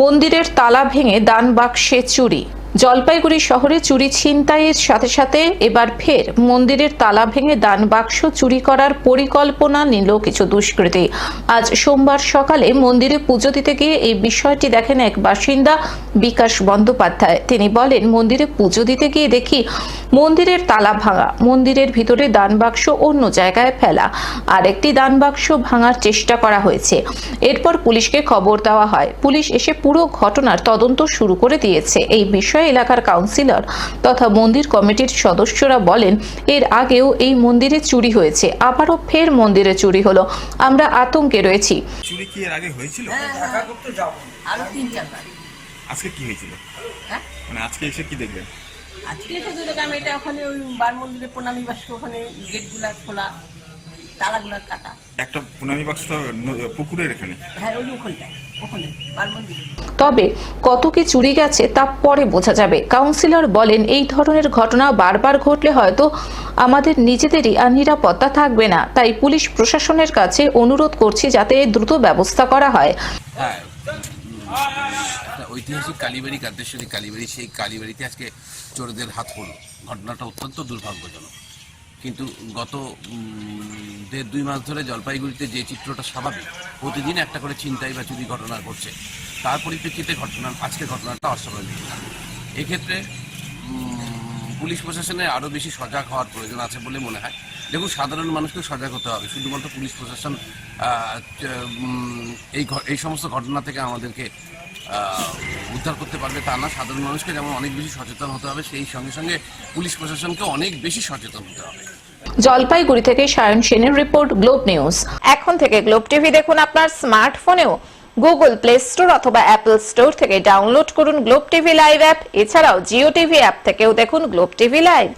মন্দিরের তালা ভেঙে দান বাক্সে চুরি। জলপাইগুড়ি শহরে চুরি ছিনতাইয়ের সাথে সাথে এবার ফের মন্দিরের তালা ভেঙে দান বাক্স চুরি করার পরিকল্পনা নিল কিছু দুষ্কৃতী। আজ সোমবার সকালে মন্দিরে পুজো দিতে গিয়ে এই বিষয়টি দেখেন এক বাসিন্দা বিকাশ বন্দ্যোপাধ্যায়। তিনি বলেন, মন্দিরে পুজো দিতে গিয়ে দেখি মন্দিরের তালা ভাঙা, মন্দিরের ভিতরে দান বাক্স অন্য জায়গায় ফেলা আর একটি দান বাক্স ভাঙার চেষ্টা করা হয়েছে। এরপর পুলিশকে খবর দেওয়া হয়। পুলিশ এসে পুরো ঘটনার তদন্ত শুরু করে দিয়েছে। এই বিষয়ে এলাকার কাউন্সিলর তথা মন্দির কমিটির সদস্যরা বলেন এর আগেও এই মন্দিরে চুরি হয়েছে আবারও ফের মন্দিরে চুরি হলো। আমরা আতঙ্কে রয়েছি। চুরি কি এর আগে হয়েছিল? আরও তিন চারবার আজকে কি হয়েছিল? হ্যাঁ? মানে আজকে এসে কি দেখলেন? আজকে এসে দেখলাম এটা ওখানে ওই বার মন্দিরে প্রণামী বাস্ক ওখানে গেটগুলা খোলা। তালাগুলা কাটা। একটা পুনামি বাক্স পুকুরের এখানে। হ্যাঁ ওই ওখানটায় ওখানে তবে কত কি চুরি গেছে তা পরে বোঝা যাবে। কাউন্সিলর বলেন এই ধরনের ঘটনা বারবার ঘটলে হয়তো আমাদের নিজেদেরই আর নিরাপত্তা থাকবে না। তাই পুলিশ প্রশাসনের কাছে অনুরোধ করছি যাতে দ্রুত ব্যবস্থা করা হয়। হ্যাঁ। ঐতিহাসিক কালীবাড়ি কান্তেশ্বরী কালীবাড়ি সেই কালীবাড়িতে আজকে চোরদের হাত পড়ল ঘটনাটা অত্যন্ত দুর্ভাগ্যজনক। কিন্তু গত দেড় দুই মাস ধরে জলপাইগুড়িতে যে চিত্রটা স্বাভাবিক, প্রতিদিন একটা করে চিন্তাই বা চুরি ঘটনা ঘটছে। তার পরিপ্রেক্ষিতে ঘটনা আজকে ঘটনাটা অস্বাভাবিক। এক্ষেত্রে পুলিশ প্রশাসনের আরও বেশি সজাগ হওয়ার প্রয়োজন আছে বলে মনে হয়। দেখুন, সাধারণ মানুষকে সজাগ হতে হবে। শুধুমাত্র পুলিশ প্রশাসন এই এই সমস্ত ঘটনা থেকে আমাদেরকে উদ্ধার করতে পারবে তা না। সাধারণ মানুষকে যেমন অনেক বেশি সচেতন হতে হবে, সেই সঙ্গে সঙ্গে পুলিশ প্রশাসনকে অনেক বেশি সচেতন হতে হবে। জলপাইগুড়ি থেকে সায়ন সেনের রিপোর্ট, গ্লোব নিউজ। এখন থেকে গ্লোব টিভি দেখুন আপনার স্মার্টফোনেও। গুগল প্লে স্টোর অথবা অ্যাপল স্টোর থেকে ডাউনলোড করুন গ্লোব টিভি লাইভ অ্যাপ। এছাড়াও জিও টিভি অ্যাপ থেকেও দেখুন গ্লোব টিভি লাইভ।